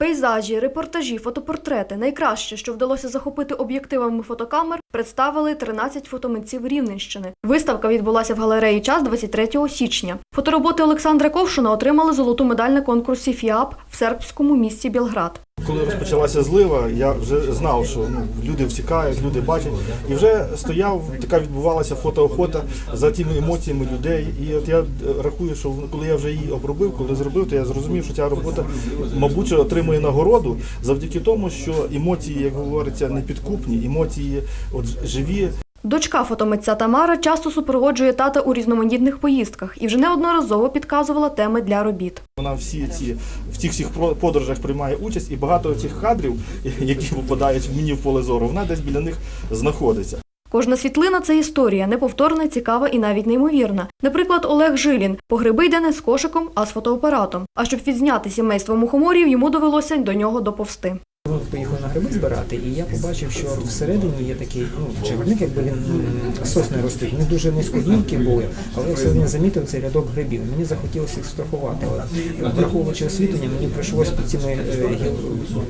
Пейзажі, репортажі, фотопортрети найкраще, що вдалося захопити об'єктивами фотокамер, представили 13 фотомитців Рівненщини. Виставка відбулася в галереї час 23 січня. Фотороботи Олександра Ковшуна отримали золоту медаль на конкурсі ФІАП в сербському місті Білград. Коли розпочалася злива, я вже знав, що ну, люди втікають, люди бачать, і вже стояв, така відбувалася фотоохота за тими емоціями людей. І от я рахую, що коли я вже її обробив, коли зробив, то я зрозумів, що ця робота, мабуть, отримує нагороду завдяки тому, що емоції, як говориться, непідкупні, емоції от живі. Дочка фотомитця Тамара часто супроводжує тата у різноманітних поїздках і вже неодноразово підказувала теми для робіт. Вона всі ці в цих всіх подорожах приймає участь, і багато цих кадрів, які попадають мені в поле зору, вона десь біля них знаходиться. Кожна світлина це історія, неповторна, цікава і навіть неймовірна. Наприклад, Олег Жилін по гриби йде не з кошиком, а з фотоапаратом. А щоб відзняти сімейство мухоморів, йому довелося до нього доповсти. Ми поїхали на гриби збирати, і я побачив, що всередині є такий ну, чагарник, якби він сосни ростуть. Вони дуже низькогінькі були, але я всередині замітив цей рядок грибів. Мені захотілося їх сфотографувати. Але враховуючи освітлення, мені прийшлося під цими е,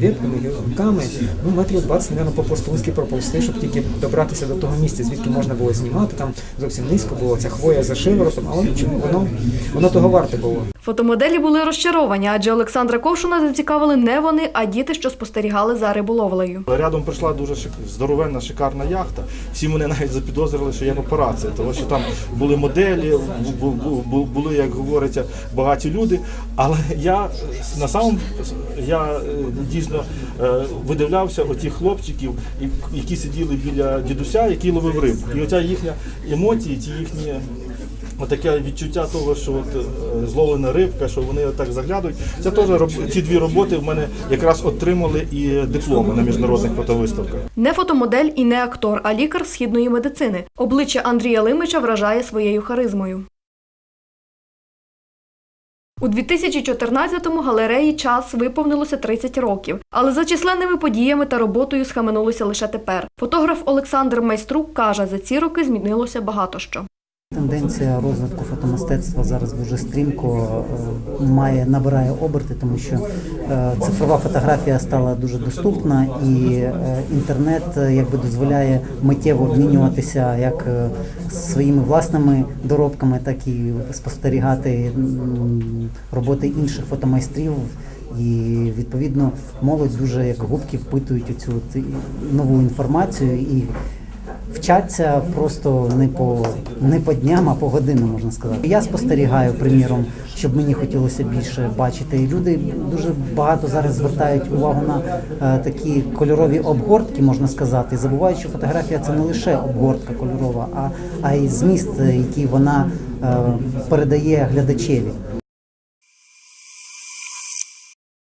ветками, гілками, ну метрів 20, мабуть, по-пластунськи проповзти, щоб тільки добратися до того місця, звідки можна було знімати. Там зовсім низько було ця хвоя за шиворотом, але нічого, воно, воно того варте було. Фотомоделі були розчаровані, адже Олександра Ковшуна зацікавили не вони, а діти, що спостерігали за риболовлею. Рядом прийшла дуже здоровенна, шикарна яхта. Всі мене навіть запідозрили, що я папараці, тому що там були моделі, бу- бу- бу- були, як говориться, багаті люди. Але я на самому я е, дійсно е, видивлявся отих хлопчиків, які сиділи біля дідуся, який ловив рибу. І оця їхня емоції, ті їхні. Отаке відчуття того, що от, е, зловлена рибка, що вони так заглядують. Це теж ці дві роботи в мене якраз отримали і дипломи на міжнародних фотовиставках. Не фотомодель і не актор, а лікар східної медицини. Обличчя Андрія Лимича вражає своєю харизмою. У 2014-му галереї час виповнилося 30 років, але за численними подіями та роботою схаменулося лише тепер. Фотограф Олександр Майструк каже, за ці роки змінилося багато що. Тенденція розвитку фотомистецтва зараз дуже стрімко е, має набирає оберти, тому що е, цифрова фотографія стала дуже доступна, і е, інтернет якби дозволяє миттєво обмінюватися як своїми власними доробками, так і спостерігати роботи інших фотомайстрів. І відповідно молодь дуже як губки впитують цю нову інформацію і вчаться просто не по не по дням, а по годинам, можна сказати. Я спостерігаю, приміром, щоб мені хотілося більше бачити. І люди дуже багато зараз звертають увагу на е, такі кольорові обгортки, можна сказати, забувають, що фотографія це не лише обгортка кольорова, а, а й зміст, який вона е, передає глядачеві.